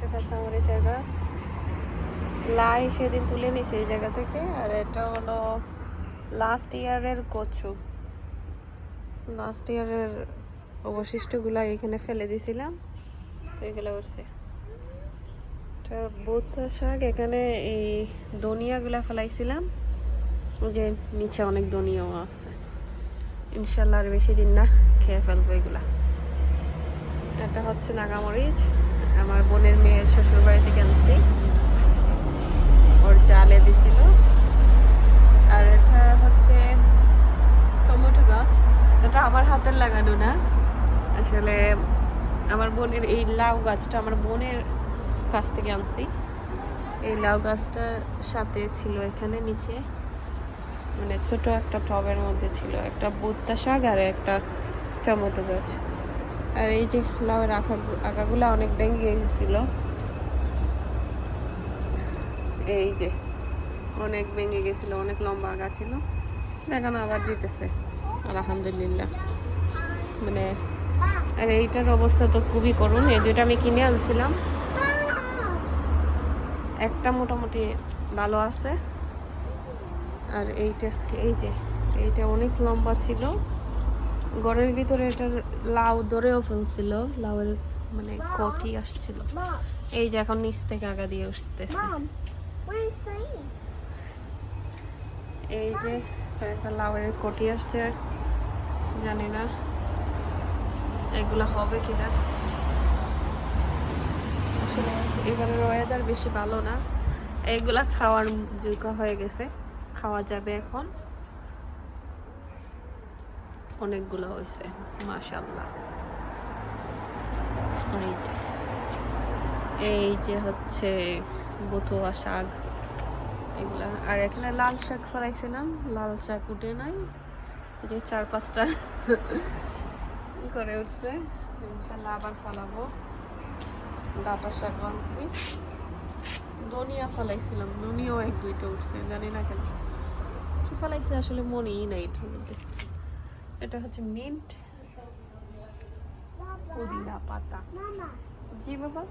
হচ্ছে কাঁচামরিচের গাছ লাই সেদিন তুলে নিছে এই জায়গা থেকে, আর এটা হলো লাস্ট ইয়ারের কচু। লাস্ট ইয়ারের অবশিষ্টগুলা এখানে ফেলে দিছিলাম, তো এগুলো উঠছে। এটা বৌদ্ধ শাক এখানে এই ধনিয়াগুলা ফেলাইছিলাম, যে নিচে অনেক ধনিয়াও আছে। ইনশাল্লাহ আর বেশি দিন না খেয়ে ফেলব এগুলা। এটা হচ্ছে নাগামরিচ আমার বোনের মেয়ের শ্বশুর বাড়ি থেকে আনছি। ওর জালে দিছিল। আর এটা হচ্ছে টমেটো গাছ। এটা আমার হাতের লাগানো না। আসলে আমার বোনের এই লাউ গাছটা আমার বোনের কাছ থেকে আনছি। এই লাউ গাছটার সাথে ছিল এখানে নিচে। মানে ছোট একটা টবের মধ্যে ছিল। একটা বুত্তা শাক আর একটা টমেটো গাছ। আর এই যে লাউয়ের আঁকা আঁকাগুলো অনেক ভেঙে গেছিল। এই যে অনেক ভেঙে গেছিল, অনেক লম্বা আগা ছিল। এখন আবার দিতেছে। আলহামদুলিল্লাহ। মানে আর এইটার অবস্থা তো খুবই করুন এই দুইটা আমি কিনে আনছিলাম। একটা মোটামুটি ভালো আছে। আর এইটা এই যে, এইটা অনেক লম্বা ছিল। ঘরের ভিতরে এটার লাউ ধরেও ফেলছিল লাউয়ের মানে কটি আসছিল। এই যে এখন নিচ থেকে আগা দিয়ে উঠতেছে? এই যে একটা লাউয়ের কটি আসছে জানি না। এগুলো হবে কিনা? আসলে এবারের ওয়েদার বেশি ভালো না। এগুলা খাওয়ার যোগ্য হয়ে গেছে। খাওয়া যাবে এখন। অনেকগুলো হয়েছে মাশাল্লাহ এই যে এই যে হচ্ছে বতুয়া শাক, এগুলা। আর এখানে লাল শাক ফলাইছিলাম, লাল শাক উঠে নাই যে চার পাঁচটা করে উঠছে ইনশাল্লাহ আবার ফলাবো। ডাটা শাক আনছি। ধনিয়া ফলাইছিলাম, ধনিয়াও এক দুইটা উঠছে, জানি না কেন। কি ফলাইছে আসলে মনেই নাই এটার মধ্যে। এটা হচ্ছে মিন্ট। পুদিনা পাতা। জি বাবা।